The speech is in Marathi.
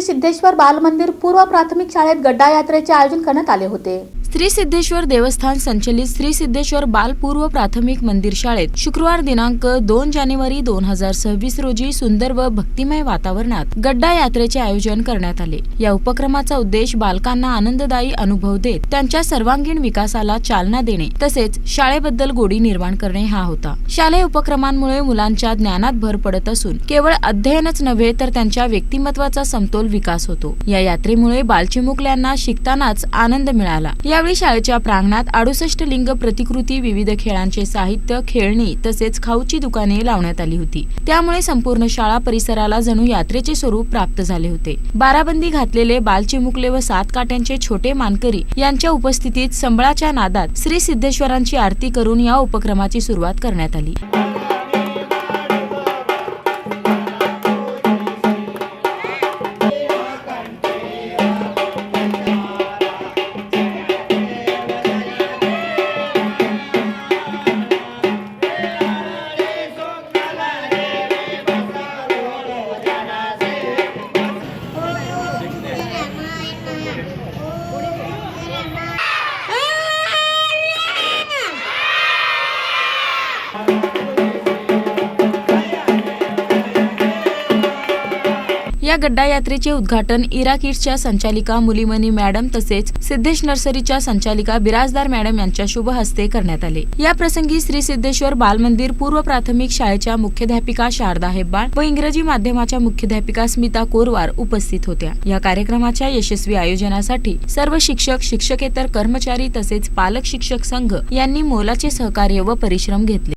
श्री सिद्धेश्वर बाल मंदिर पूर्व प्राथमिक शाळेत गड्डा यात्रेचे आयोजन करण्यात आले होते. श्री सिद्धेश्वर देवस्थान संचलित श्री सिद्धेश्वर बालपूर्व प्राथमिक मंदिर शाळेत शुक्रवार दिनांक दोन जानेवारी दोन हजार सव्वीस रोजी सुंदर व भक्तिमय वातावरणात गड्डा यात्रेचे आयोजन करण्यात आले. या उपक्रमाचा उद्देश बालकांना आनंददायी अनुभव देत त्यांच्या सर्वांगीण विकासाला चालना देणे तसेच शाळेबद्दल गोडी निर्माण करणे हा होता. शालेय उपक्रमांमुळे मुलांच्या ज्ञानात भर पडत असून केवळ अध्ययनच नव्हे तर त्यांच्या व्यक्तिमत्वाचा समतोल विकास होतो. या यात्रेमुळे बालचिमुकल्यांना शिकतानाच आनंद मिळाला. या यावेळी शाळेच्या प्रांगणात अडुसष्ट लिंग प्रतिकृती विविध खेळांचे साहित्य खेळणी तसेच खाऊची दुकाने लावण्यात आली होती. त्यामुळे संपूर्ण शाळा परिसराला जणू यात्रेचे स्वरूप प्राप्त झाले होते. बाराबंदी घातलेले बालचिमुकले व सात काट्यांचे छोटे मानकरी यांच्या उपस्थितीत संबळाच्या नादात श्री सिद्धेश्वरांची आरती करून या उपक्रमाची सुरुवात करण्यात आली. या गड्डा यात्रेचे उद्घाटन इरा किड्सच्या संचालिका मुलीमणी मॅडम तसेच सिद्धेश नर्सरीच्या संचालिका बिराजदार मॅडम यांच्या शुभ हस्ते करण्यात आले. या प्रसंगी श्री सिद्धेश्वर बालमंदिर पूर्व प्राथमिक शाळेच्या मुख्याध्यापिका शारदा हेब्बाळ व इंग्रजी माध्यमाच्या मुख्याध्यापिका स्मिता कोरवार उपस्थित होत्या. या कार्यक्रमाच्या यशस्वी आयोजनासाठी सर्व शिक्षक शिक्षकेतर कर्मचारी तसेच पालक शिक्षक संघ यांनी मोलाचे सहकार्य व परिश्रम घेतले.